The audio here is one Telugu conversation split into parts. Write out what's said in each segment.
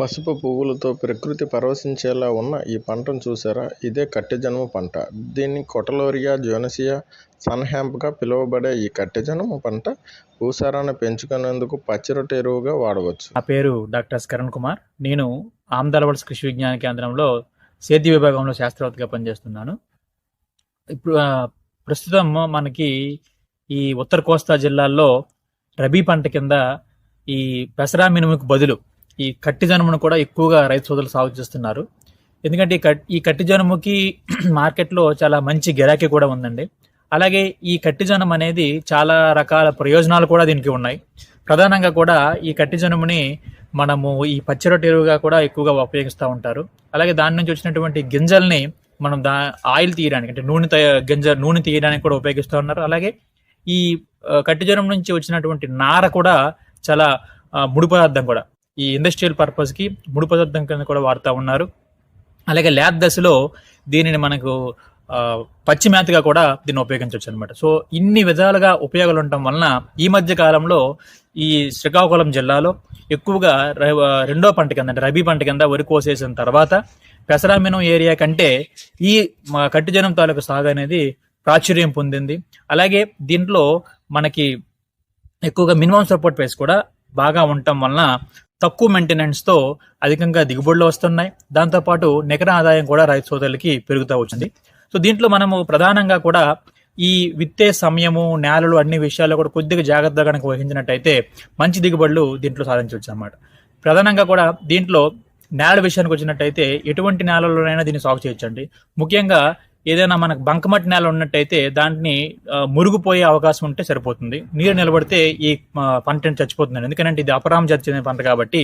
పసుపు పువ్వులతో ప్రకృతి పరవశించేలా ఉన్న ఈ పంటను చూశారా? ఇదే కట్టెజనుము పంట. దీన్ని కొటలోరియా జోనసియా సన్హ్యాంప్గా పిలువబడే ఈ కట్టెజనుము పంట భూసారాన్ని పెంచుకునేందుకు పచ్చిరొట్ట ఎరువుగా వాడవచ్చు. నా పేరు డాక్టర్ కరణ్ కుమార్. నేను ఆమ్దాలవలస కృషి విజ్ఞాన కేంద్రంలో సేద్య విభాగంలో శాస్త్రవేత్తగా పనిచేస్తున్నాను. ఇప్పుడు ప్రస్తుతం మనకి ఈ ఉత్తర కోస్తా జిల్లాల్లో రబీ పంట కింద ఈ పెసరా మినుముకు బదులు ఈ కట్టి జనుమును కూడా ఎక్కువగా రైతు సోదరులు సాగు చేస్తున్నారు. ఎందుకంటే ఈ కట్ ఈ కట్టి జనుముకి మార్కెట్లో చాలా మంచి గిరాకీ కూడా ఉందండి. అలాగే ఈ కట్టి జనం అనేది చాలా రకాల ప్రయోజనాలు కూడా దీనికి ఉన్నాయి. ప్రధానంగా కూడా ఈ కట్టి జనుముని మనము ఈ పచ్చిరొట్టు ఎరువుగా కూడా ఎక్కువగా ఉపయోగిస్తూ ఉంటారు. అలాగే దాని నుంచి వచ్చినటువంటి గింజల్ని మనం దా ఆయిల్ తీయడానికి అంటే నూనె గింజ నూనె తీయడానికి కూడా ఉపయోగిస్తూ ఉన్నారు. అలాగే ఈ కట్టి జనం నుంచి వచ్చినటువంటి నార కూడా చాలా ముడి పదార్థం కూడా. ఈ ఇండస్ట్రియల్ పర్పస్కి ముడి పదార్థం కింద కూడా వాడుతూ ఉన్నారు. అలాగే ల్యాబ్ దశలో దీనిని మనకు పచ్చి మేతగా కూడా దీన్ని ఉపయోగించవచ్చు అనమాట సో ఇన్ని విధాలుగా ఉపయోగాలు ఉండటం వలన ఈ మధ్య కాలంలో ఈ శ్రీకాకుళం జిల్లాలో ఎక్కువగా రెండో పంట కింద అంటే రబీ పంట కింద వరి కోసేసిన తర్వాత పెసరామినం ఏరియా కంటే ఈ మా కట్టుజనం తాలూకు సాగు అనేది ప్రాచుర్యం పొందింది. అలాగే దీంట్లో మనకి ఎక్కువగా మినిమం సపోర్ట్ ప్రైస్ కూడా బాగా ఉండటం వలన తక్కువ మెయింటెనెన్స్తో అధికంగా దిగుబడులు వస్తున్నాయి. దాంతోపాటు నికర ఆదాయం కూడా రైతు సోదరులకి పెరుగుతూ వచ్చింది. సో దీంట్లో మనము ప్రధానంగా కూడా ఈ విత్తే సమయము నేలలు అన్ని విషయాల్లో కూడా కొద్దిగా జాగ్రత్తగా కనుక వహించినట్టయితే మంచి దిగుబడులు దీంట్లో సాధించవచ్చు అన్నమాట. ప్రధానంగా కూడా దీంట్లో నేల విషయానికి వచ్చినట్టయితే ఎటువంటి నేలలోనైనా దీన్ని సాగు చేయొచ్చండి. ముఖ్యంగా ఏదైనా మనకు బంకమట్టి నేల ఉన్నట్టయితే దాన్ని మురుగుపోయే అవకాశం ఉంటే సరిపోతుంది. నీరు నిలబడితే ఈ పంటను పంట చచ్చిపోతుంది ఎందుకంటే ఇది అపరామ జాతి చెందిన పంట కాబట్టి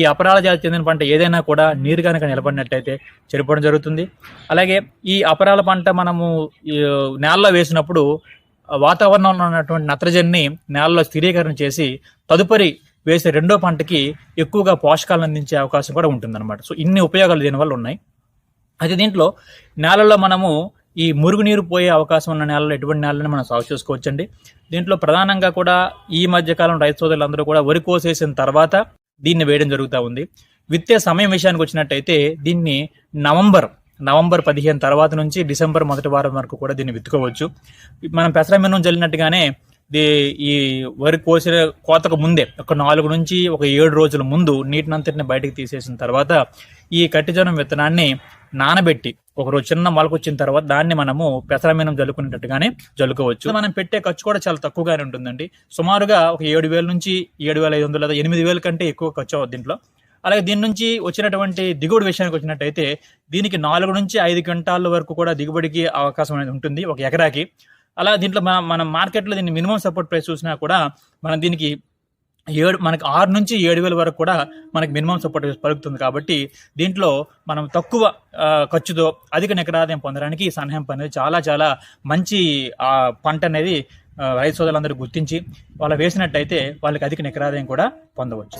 ఈ అపరాల జాతి చెందిన పంట ఏదైనా కూడా నీరు కనుక నిలబడినట్టయితే చనిపోవడం జరుగుతుంది. అలాగే ఈ అపరాల పంట మనము నేలలో వేసినప్పుడు వాతావరణంలో ఉన్నటువంటి నత్రజన్ని నేలలో స్థిరీకరణ చేసి తదుపరి వేసే రెండో పంటకి ఎక్కువగా పోషకాలను అందించే అవకాశం కూడా ఉంటుందన్నమాట. సో ఇన్ని ఉపయోగాలు దీనివల్ల ఉన్నాయి. అయితే దీంట్లో నేలలో మనము ఈ మురుగునీరు పోయే అవకాశం ఉన్న నేలలో ఎటువంటి నేలని మనం సాగు చేసుకోవచ్చండి. దీంట్లో ప్రధానంగా కూడా ఈ మధ్యకాలం రైతు సోదరులందరూ కూడా వరి కోసేసిన తర్వాత దీన్ని వేయడం జరుగుతూ ఉంది. విత్తే సమయం విషయానికి వచ్చినట్టయితే దీన్ని నవంబర్ నవంబర్ పదిహేను తర్వాత నుంచి డిసెంబర్ మొదటి వారం వరకు కూడా దీన్ని విత్తుకోవచ్చు. మనం పెసరమిన్నం జల్లినట్టుగానే ఈ వరి కోసిన కోతకు ముందే ఒక నాలుగు నుంచి ఒక ఏడు రోజుల ముందు నీటినంతటిని బయటకు తీసేసిన తర్వాత ఈ కట్టిజనం విత్తనాన్ని నానబెట్టి ఒక రోజు చిన్న మొలకొచ్చిన తర్వాత దాన్ని మనము పెసరమీనం జల్లుకునేటట్టుగానే జల్లుకోవచ్చు. మనం పెట్టే ఖర్చు కూడా చాలా తక్కువగానే ఉంటుందండి. సుమారుగా ఒక ఏడు వేల నుంచి ఏడు వేల ఐదు వందలు లేదా ఎనిమిది వేల కంటే ఎక్కువ ఖర్చు అవుతుంది దీంట్లో. అలాగే దీని నుంచి వచ్చినటువంటి దిగుబడి విషయానికి వచ్చినట్టయితే దీనికి నాలుగు నుంచి ఐదు క్వింటాల వరకు కూడా దిగుబడికి అవకాశం అనేది ఉంటుంది ఒక ఎకరాకి. అలా దీంట్లో మనం మనం మార్కెట్లో దీన్ని మినిమం సపోర్ట్ ప్రైస్ చూసినా కూడా మనం దీనికి ఏడు మనకి ఆరు నుంచి ఏడు వేల వరకు కూడా మనకి మినిమం సపోర్ట్ పలుకుతుంది కాబట్టి దీంట్లో మనం తక్కువ ఖర్చుతో అధిక నికరాదాయం పొందడానికి ఈ సన్హెంప్ అనేది చాలా చాలా మంచి ఆ, పంట అనేది రైతు సోదరులందరూ గుర్తించి వాళ్ళు వేసినట్టయితే వాళ్ళకి అధిక నికరాదాయం కూడా పొందవచ్చు.